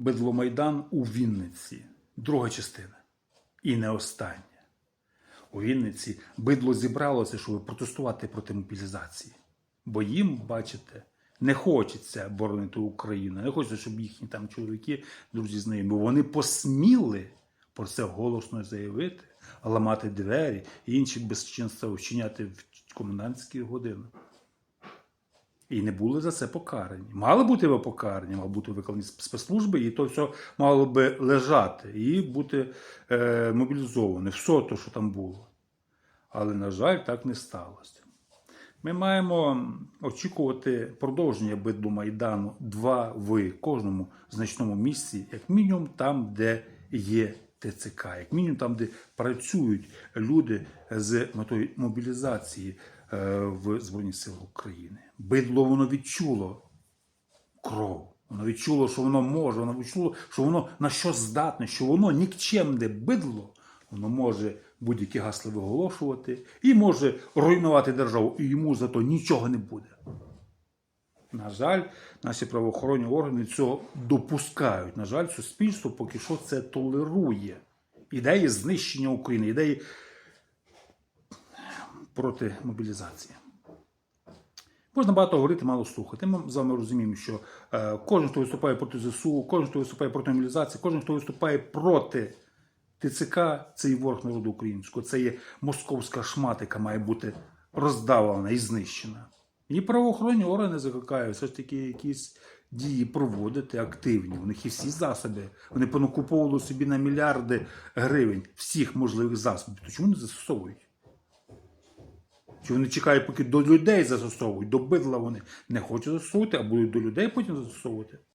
Бедломайдан у Вінниці. Друга частина. І не остання. У Вінниці бидло зібралося, щоб протестувати проти мобілізації. Бо їм, бачите, не хочеться боронити Україну, не хочеться, щоб їхні там чоловіки, друзі знайомі, бо вони посміли про це голосно заявити, ламати двері і інші безчинства вчиняти в комендантські години. І не були за це покарані. Мали бути ви покарані, мали бути виконані спецслужби, і то все мало би лежати і бути е, мобілізоване. Все те, що там було. Але, на жаль, так не сталося. Ми маємо очікувати продовження битву Майдану 2 в кожному значному місці, як мінімум там, де є ТЦК, як мінімум там, де працюють люди з метою мобілізації е, в Збройні Сили України. Бидло воно відчуло кров. Воно відчуло, що воно може, воно відчуло, що воно на що здатне, що воно нікчемне бидло, воно може будь-які гасли виголошувати і може руйнувати державу, і йому за то нічого не буде. На жаль, наші правоохоронні органи цього допускають. На жаль, суспільство поки що це толерує. Ідеї знищення України, ідеї проти мобілізації. Можна багато говорити, мало слухати. Ми з вами розуміємо, що е, кожен, хто виступає проти ЗСУ, кожен, хто виступає проти мобілізації, кожен, хто виступає проти ТЦК, це і ворог народу українського, це є московська шмата, яка має бути роздавлена і знищена. І правоохоронні органи закликають все ж таки якісь дії проводити активні. У них є всі засоби. Вони понакуповували собі на мільярди гривень всіх можливих засобів. То чому не застосовують? Чи вони чекають, поки до людей застосовують, до бидла вони не хочуть застосовувати, а будуть до людей потім застосовувати?